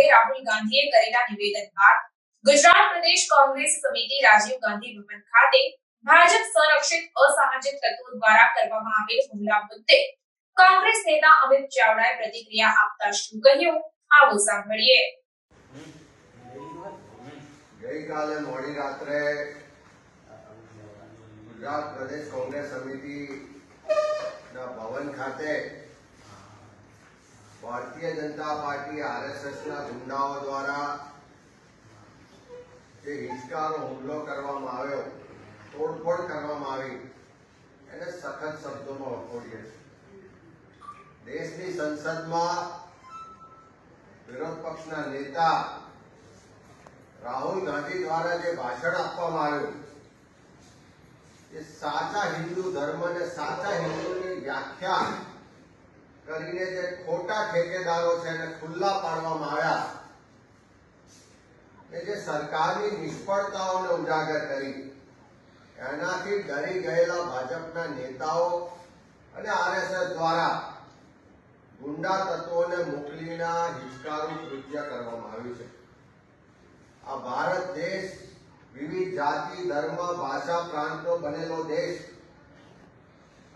મુદ્દે રાહુલ ગાંધીએ કરેલા નિવેદન બાદ ગુજરાત પ્રદેશ કોંગ્રેસ સમિતિ રાજીવ ગાંધી ભવન ખાતે ભાજપ સંરક્ષિત અસામાજિક તત્વો દ્વારા કરવામાં આવેલ હુમલા મુદ્દે કોંગ્રેસ નેતા અમિત ચાવડાએ પ્રતિક્રિયા આપતા શું કહ્યું? આવો સાંભળીએ. ગઈકાલે મોડી રાત્રે, ગુજરાત પ્રદેશ કોંગ્રેસ સમિતિ ના ભવન ખાતે ભારતીય જનતા પાર્ટી આરએસએસના ગુંડાઓ દ્વારા જે હિંસકારો, હુમલો કરવામાં આવ્યો, તોડફોડ કરવામાં આવી, એને સખત શબ્દોમાં વખોડીએ દેશની સંસદમાં વિરોધ પક્ષના નેતા રાહુલ ગાંધી દ્વારા જે ભાષણ આપવામાં આવ્યું, એ સાચા હિન્દુ ધર્મ અને સાચા હિન્દુની વ્યાખ્યા કરીને જે ખોટા ઠેકેદારો છે એને ખુલ્લા પાડવામાં આવ્યા. એ જે સરકારની નિષ્ફળતાઓને ઉજાગર કરી. એનાથી ડરી ગયેલા ભાજપના નેતાઓ અને આરએસએસ દ્વારા ગુંડા તત્વોને મોકલીના હિચકારું કૃત્ય કરવામાં આવ્યું છે. આ ભારત દેશ વિવિધ જાતિ, ધર્મ, ભાષા, પ્રાંતો બનેલો દેશ.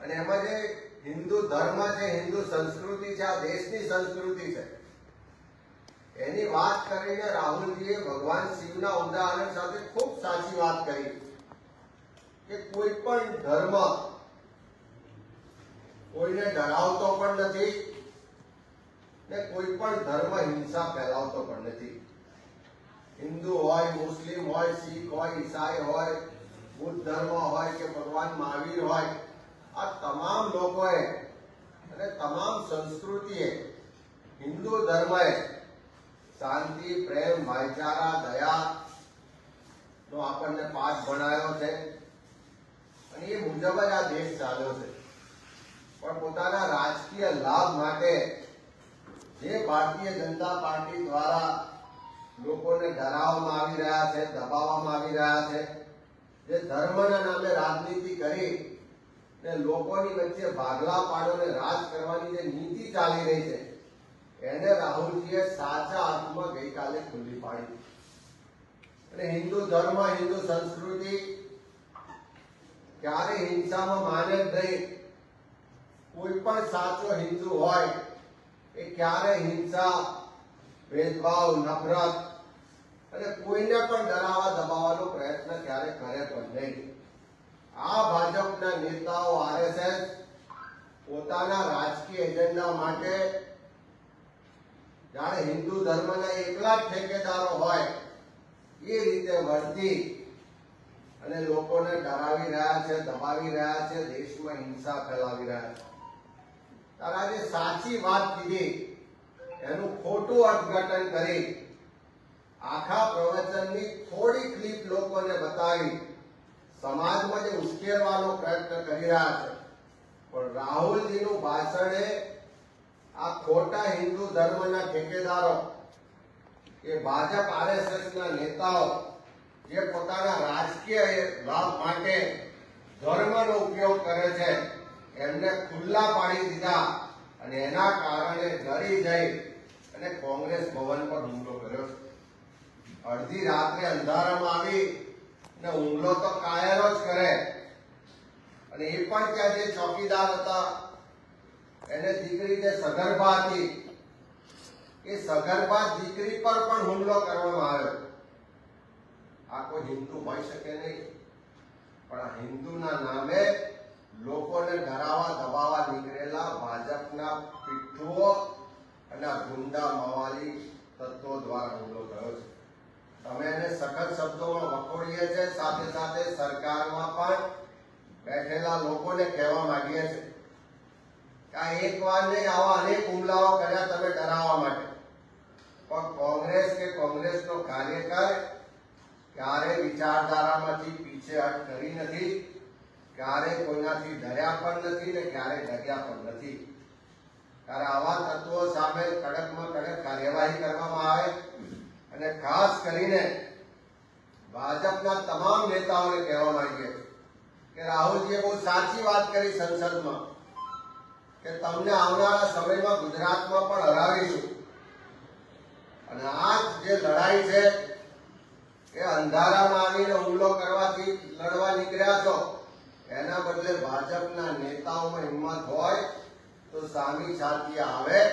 અને એમાં જે હિન્દુ ધર્મ છે, હિન્દુ સંસ્કૃતિ છે, આ દેશની સંસ્કૃતિ છે. એની વાત કરીને રાહુલજીએ ભગવાન શિવના ઉદાહરણ સાથે ખૂબ સાચી વાત કરી. કે કોઈ પણ ધર્મ કોઈને ડરાવતો પણ નથી ને કોઈ પણ ધર્મ હિંસા ફેલાવતો પણ નથી. હિન્દુ હોય, મુસ્લિમ હોય, શીખ હોય, ઈસાઈ હોય, બુદ્ધ ધર્મ હોય કે ભગવાન મહાવીર હોય આ તમામ લોકોએ અને તમામ સંસ્કૃતિએ, હિન્દુ ધર્મએ શાંતિ, પ્રેમ, ભાઈચારા, દયા નો આપણને પાઠ ભણાયો છે. અને એ મુજબ જ આ દેશ ચાલ્યો છે. પણ પોતાના રાજકીય લાભ માટે જે ભારતીય જનતા પાર્ટી દ્વારા લોકોને ડરાવવામાં આવી રહ્યા છે, દબાવવામાં આવી રહ્યા છે, જે ધર્મના નામે રાજનીતિ કરી ને લોકોની વચ્ચે ભાગલા પાડોને રાજ કરવાની જે નીતિ ચાલી રહી છે, એને રાહુલજીએ સાચા અર્થમાં ગઈકાલે ખુલ્લી પાડી. અને હિન્દુ ધર્મ, હિન્દુ સંસ્કૃતિ ક્યારે હિંસામાં માને જ નહીં. કોઈ પણ સાચો હિન્દુ હોય, એ ક્યારે હિંસા, ભેદભાવ, નફરત અને કોઈને પણ ડરાવવા દબાવવાનો પ્રયત્ન ક્યારે કરે પણ નહીં આ ભાજપના નેતાઓ આરએસએસ પોતાના રાજકીય માટે જાણે હિન્દુ ધર્મના એકલા ઠેકેદારો હોય, એ રીતે વર્તી અને લોકોને ડરાવી રહ્યા છે, દબાવી રહ્યા છે, દેશમાં હિંસા ફેલાવી રહ્યા છે. તારા જે સાચી વાત કીધી, એનું ખોટું અર્થઘટન કરી, આખા પ્રવચનની થોડી ક્લિપ લોકોને બતાવી, સમાજમાં જે ઉશ્કેરવાનો પ્રયત્ન કરી રહ્યા છે. પણ રાહુલજીનું ભાષણ એ આ ખોટા હિન્દુ ધર્મના ઠેકેદારો કે ભાજપ આરએસએસ ના નેતાઓ, જે પોતાના રાજકીય લાભ માટે ધર્મનો ઉપયોગ કરે છે, એમને ખુલ્લા પાડી દીધા અને એના કારણે ડરી જઈ અને કોંગ્રેસ ભવન પર હુમલો કર્યો. અડધી રાત્રે અંધારામાં આવી ને હુમલો તો કાયરો જ કરે. અને એ પણ ત્યાં જે ચોકીદાર હતા એને દીકરી જે સગર્ભા હતી, એ સગર્ભા દીકરી પર પણ હુમલો કરવામાં આવ્યો. આ કોઈ હિન્દુ હોઈ શકે નહીં, પણ હિન્દુના નામે લોકોને ડરાવા દબાવવા નીકળેલા ભાજપના પીઠુઓ અને ગુંડા મવાલી તત્વો દ્વારા હુમલો થયો છે. તમે એને સખત શબ્દોમાં વખોડીએ છીએ સાથે સાથે સરકારમાં પણ બેઠેલા લોકોને કહેવા માંગીએ છીએ આ એક વાર નહીં આવા અનેક હુમલાઓ કર્યા તમે ડરાવવા માટે. પણ કોંગ્રેસ કે કોંગ્રેસનો કાર્યકર ક્યારે વિચારધારામાંથી પીછેહટ કરી નથી, ક્યારે કોઈનાથી ડર્યા પણ નથી ને ક્યારે ડગ્યા પણ નથી. ત્યારે આવા તત્વો સામે કડકમાં કડક કાર્યવાહી કરવામાં આવે અને ખાસ કરીને ભાજપના તમામ નેતાઓને કહેવા માંગીએ કે રાહુલજીએ બહુ સાચી વાત કરી સંસદમાં. કે તમને આવનારા સમયમાં ગુજરાતમાં પણ હરાવીશું. અને આ જે લડાઈ છે, એ અંધારામાં આવીને હુમલો કરવાથી લડવા નીકળ્યા છો, એના બદલે ભાજપના નેતાઓમાં હિંમત હોય તો સામી છાતી આવે.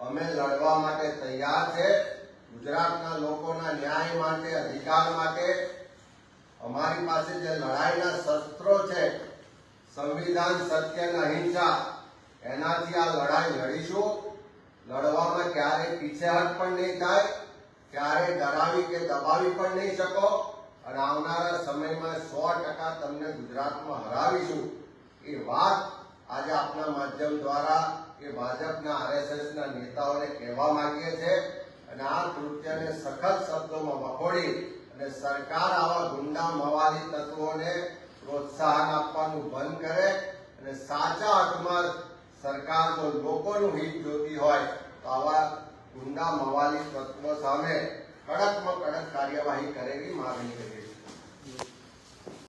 અમે લડવા માટે તૈયાર છે. ગુજરાતના લોકોના ન્યાય માટે, અધિકાર માટે. અમારી પાસે જે લડાઈના શસ્ત્રો છે, સંવિધાન સત્ય અને અહિંસા એનાથી આ લડાઈ લડીશું. લડવામાં ક્યારેય પીછેહટ પણ નહીં થાય ક્યારેય ડરાવી કે દબાવી પણ નહીં શકો. અને આવનારા સમયમાં સો ટકા તમને ગુજરાતમાં હરાવીશું. એ વાત આજે આપના માધ્યમ દ્વારા એ ભાજપના આરએસએસના નેતાઓને કહેવા માંગીએ છીએ. અને આ કૃત્યને સખત શબ્દોમાં વખોડી અને સરકાર આવા ગુંડા મવાલી તત્વોને પ્રોત્સાહન આપવાનું બંધ કરે અને સાચા અર્થમાં સરકાર જો લોકોનું હિત જોતી હોય તો આવા ગુંડા, મવાલી તત્વો સામે કડકમાં કડક કાર્યવાહી કરેલી માગણી છીએ